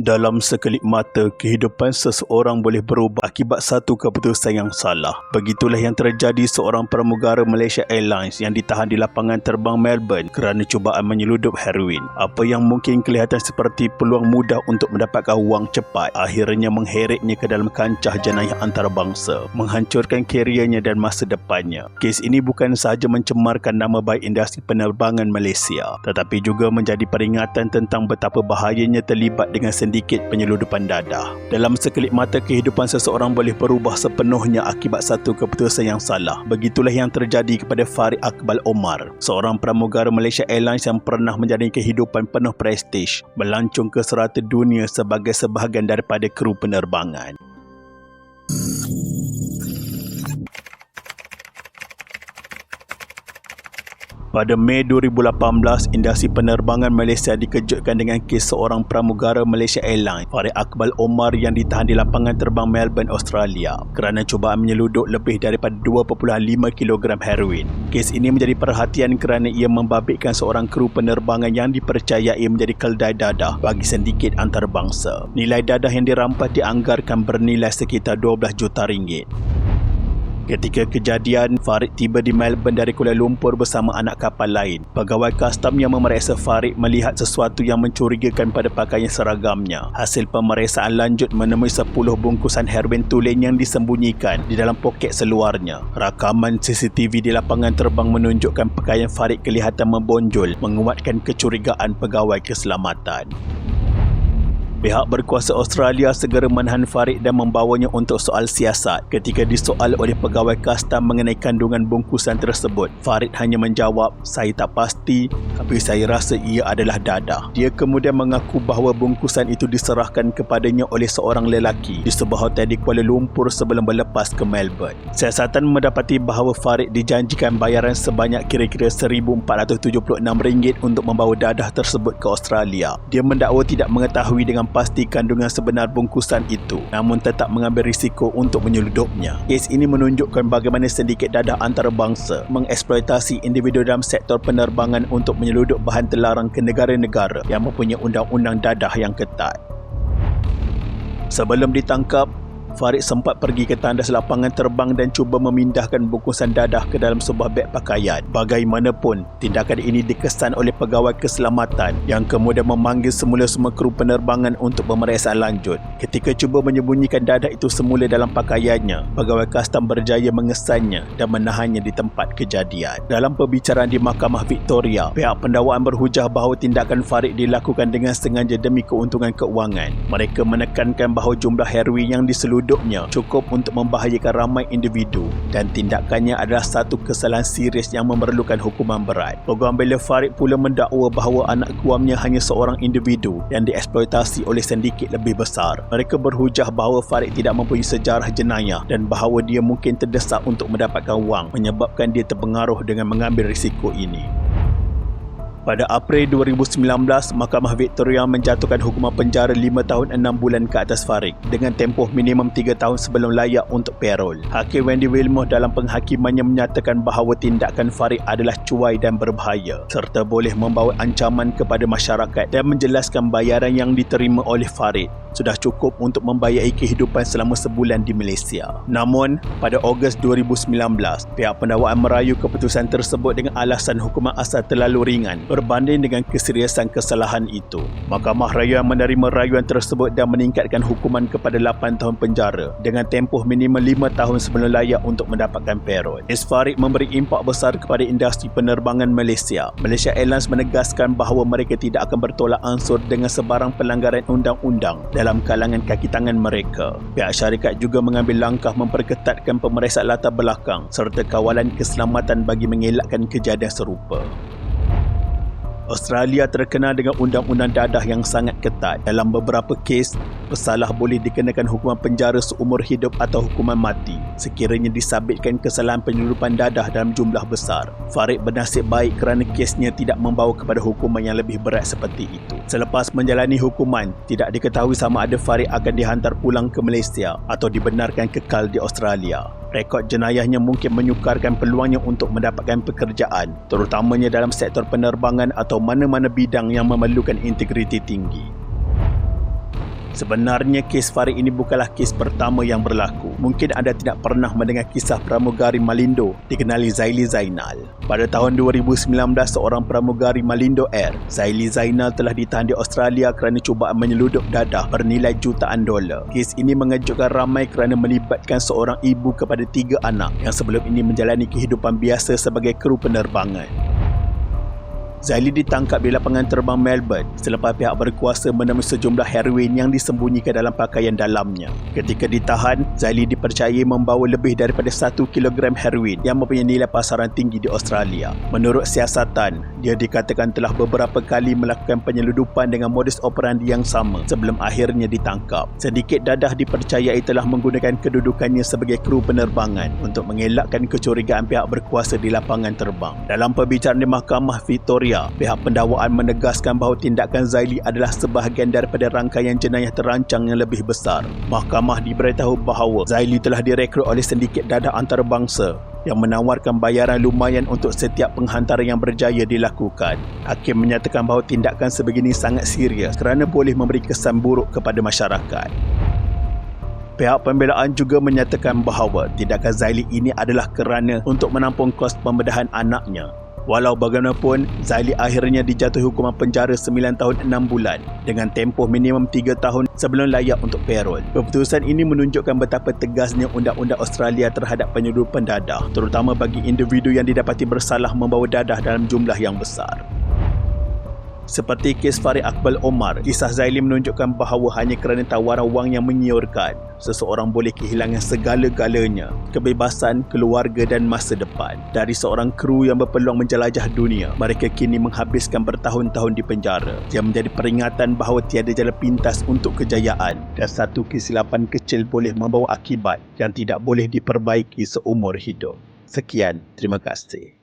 Dalam sekelip mata, kehidupan seseorang boleh berubah akibat satu keputusan yang salah. Begitulah yang terjadi seorang pramugara Malaysia Airlines yang ditahan di lapangan terbang Melbourne kerana cubaan menyeludup heroin. Apa yang mungkin kelihatan seperti peluang mudah untuk mendapatkan wang cepat, akhirnya mengheretnya ke dalam kancah jenayah antarabangsa, menghancurkan keriernya dan masa depannya. Kes ini bukan sahaja mencemarkan nama baik industri penerbangan Malaysia, tetapi juga menjadi peringatan tentang betapa bahayanya terlibat dengan sedikit penyeludupan dadah. Dalam sekelip mata kehidupan seseorang boleh berubah sepenuhnya akibat satu keputusan yang salah. Begitulah yang terjadi kepada Farid Akbal Omar, seorang pramugara Malaysia Airlines yang pernah menjalani kehidupan penuh prestij, melancung ke serata dunia sebagai sebahagian daripada kru penerbangan. Pada Mei 2018, industri penerbangan Malaysia dikejutkan dengan kes seorang pramugara Malaysia Airlines, Farid Akbal Omar yang ditahan di lapangan terbang Melbourne, Australia kerana cubaan menyeluduk lebih daripada 2.5 kg heroin. Kes ini menjadi perhatian kerana ia membabitkan seorang kru penerbangan yang dipercayai menjadi keldai dadah bagi sedikit antarabangsa. Nilai dadah yang dirampas dianggarkan bernilai sekitar 12 juta ringgit. Ketika kejadian, Farid tiba di Melbourne dari Kuala Lumpur bersama anak kapal lain. Pegawai kastam yang memeriksa Farid melihat sesuatu yang mencurigakan pada pakaian seragamnya. Hasil pemeriksaan lanjut menemui 10 bungkusan heroin tulen yang disembunyikan di dalam poket seluarnya. Rakaman CCTV di lapangan terbang menunjukkan pakaian Farid kelihatan membonjol menguatkan kecurigaan pegawai keselamatan. Pihak berkuasa Australia segera menahan Farid dan membawanya untuk soal siasat. Ketika disoal oleh pegawai kastam mengenai kandungan bungkusan tersebut, Farid hanya menjawab, saya tak pasti tapi saya rasa ia adalah dadah. Dia kemudian mengaku bahawa bungkusan itu diserahkan kepadanya oleh seorang lelaki di sebuah hotel di Kuala Lumpur sebelum berlepas ke Melbourne. Siasatan mendapati bahawa Farid dijanjikan bayaran sebanyak kira-kira RM1,476 untuk membawa dadah tersebut ke Australia. Dia mendakwa tidak mengetahui dengan pasti kandungan sebenar bungkusan itu namun tetap mengambil risiko untuk menyeludupnya. Kes ini menunjukkan bagaimana sedikit dadah antarabangsa mengeksploitasi individu dalam sektor penerbangan untuk menyeludup bahan terlarang ke negara-negara yang mempunyai undang-undang dadah yang ketat. Sebelum ditangkap, Farid sempat pergi ke tandas lapangan terbang dan cuba memindahkan bungkusan dadah ke dalam sebuah beg pakaian. Bagaimanapun, tindakan ini dikesan oleh pegawai keselamatan yang kemudian memanggil semula-semula kru penerbangan untuk pemeriksaan lanjut. Ketika cuba menyembunyikan dadah itu semula dalam pakaiannya, pegawai kastam berjaya mengesannya dan menahannya di tempat kejadian. Dalam perbicaraan di Mahkamah Victoria, pihak pendakwaan berhujah bahawa tindakan Farid dilakukan dengan sengaja demi keuntungan keuangan. Mereka menekankan bahawa jumlah heroin yang diseluruh duduknya cukup untuk membahayakan ramai individu dan tindakannya adalah satu kesalahan serius yang memerlukan hukuman berat. Peguam bela Farid pula mendakwa bahawa anak guamnya hanya seorang individu yang dieksploitasi oleh sedikit lebih besar. Mereka berhujah bahawa Farid tidak mempunyai sejarah jenayah dan bahawa dia mungkin terdesak untuk mendapatkan wang menyebabkan dia terpengaruh dengan mengambil risiko ini. Pada April 2019, Mahkamah Victoria menjatuhkan hukuman penjara 5 tahun 6 bulan ke atas Farid dengan tempoh minimum 3 tahun sebelum layak untuk parol. Hakim Wendy Wilmore dalam penghakimannya menyatakan bahawa tindakan Farid adalah cuai dan berbahaya serta boleh membawa ancaman kepada masyarakat dan menjelaskan bayaran yang diterima oleh Farid sudah cukup untuk membayari kehidupan selama sebulan di Malaysia. Namun, pada Ogos 2019, pihak pendakwaan merayu keputusan tersebut dengan alasan hukuman asal terlalu ringan berbanding dengan keseriusan kesalahan itu. Mahkamah Rayuan menerima rayuan tersebut dan meningkatkan hukuman kepada 8 tahun penjara dengan tempoh minimum 5 tahun sebelum layak untuk mendapatkan parol. Isfarid memberi impak besar kepada industri penerbangan Malaysia. Malaysia Airlines menegaskan bahawa mereka tidak akan bertolak ansur dengan sebarang pelanggaran undang-undang dalam kalangan kaki tangan mereka. Pihak syarikat juga mengambil langkah memperketatkan pemeriksaan latar belakang serta kawalan keselamatan bagi mengelakkan kejadian serupa. Australia terkenal dengan undang-undang dadah yang sangat ketat. Dalam beberapa kes, pesalah boleh dikenakan hukuman penjara seumur hidup atau hukuman mati sekiranya disabitkan kesalahan penyeludupan dadah dalam jumlah besar. Farid bernasib baik kerana kesnya tidak membawa kepada hukuman yang lebih berat seperti itu. Selepas menjalani hukuman, tidak diketahui sama ada Farid akan dihantar pulang ke Malaysia atau dibenarkan kekal di Australia. Rekod jenayahnya mungkin menyukarkan peluangnya untuk mendapatkan pekerjaan, terutamanya dalam sektor penerbangan atau mana-mana bidang yang memerlukan integriti tinggi. Sebenarnya kes Farid ini bukanlah kes pertama yang berlaku. Mungkin anda tidak pernah mendengar kisah pramugari Malindo dikenali Zaili Zainal. Pada tahun 2019, seorang pramugari Malindo Air, Zaili Zainal telah ditahan di Australia kerana cubaan menyeludup dadah bernilai jutaan dolar. Kes ini mengejutkan ramai kerana melibatkan seorang ibu kepada tiga anak yang sebelum ini menjalani kehidupan biasa sebagai kru penerbangan. Zaili ditangkap di lapangan terbang Melbourne selepas pihak berkuasa menemui sejumlah heroin yang disembunyikan dalam pakaian dalamnya. Ketika ditahan, Zaili dipercayai membawa lebih daripada 1 kg heroin yang mempunyai nilai pasaran tinggi di Australia. Menurut siasatan, dia dikatakan telah beberapa kali melakukan penyeludupan dengan modus operandi yang sama sebelum akhirnya ditangkap. Sedikit dadah dipercayai telah menggunakan kedudukannya sebagai kru penerbangan untuk mengelakkan kecurigaan pihak berkuasa di lapangan terbang. Dalam perbicaraan di Mahkamah Victoria Victoria, pihak pendakwaan menegaskan bahawa tindakan Zaili adalah sebahagian daripada rangkaian jenayah terancang yang lebih besar. Mahkamah diberitahu bahawa Zaili telah direkrut oleh sindiket dadah antarabangsa yang menawarkan bayaran lumayan untuk setiap penghantaran yang berjaya dilakukan. Hakim menyatakan bahawa tindakan sebegini sangat serius kerana boleh memberi kesan buruk kepada masyarakat. Pihak pembelaan juga menyatakan bahawa tindakan Zaili ini adalah kerana untuk menampung kos pembedahan anaknya Walau bagaimanapun, Zaili akhirnya dijatuhi hukuman penjara 9 tahun 6 bulan dengan tempoh minimum 3 tahun sebelum layak untuk parol. Keputusan ini menunjukkan betapa tegasnya undang-undang Australia terhadap penyeludupan dadah, terutama bagi individu yang didapati bersalah membawa dadah dalam jumlah yang besar. Seperti kes Farid Akbal Omar, kisah Zaili menunjukkan bahawa hanya kerana tawaran wang yang menyiurkan, seseorang boleh kehilangan segala-galanya, kebebasan, keluarga dan masa depan. Dari seorang kru yang berpeluang menjelajah dunia, mereka kini menghabiskan bertahun-tahun di penjara yang menjadi peringatan bahawa tiada jalan pintas untuk kejayaan dan satu kesilapan kecil boleh membawa akibat yang tidak boleh diperbaiki seumur hidup. Sekian, terima kasih.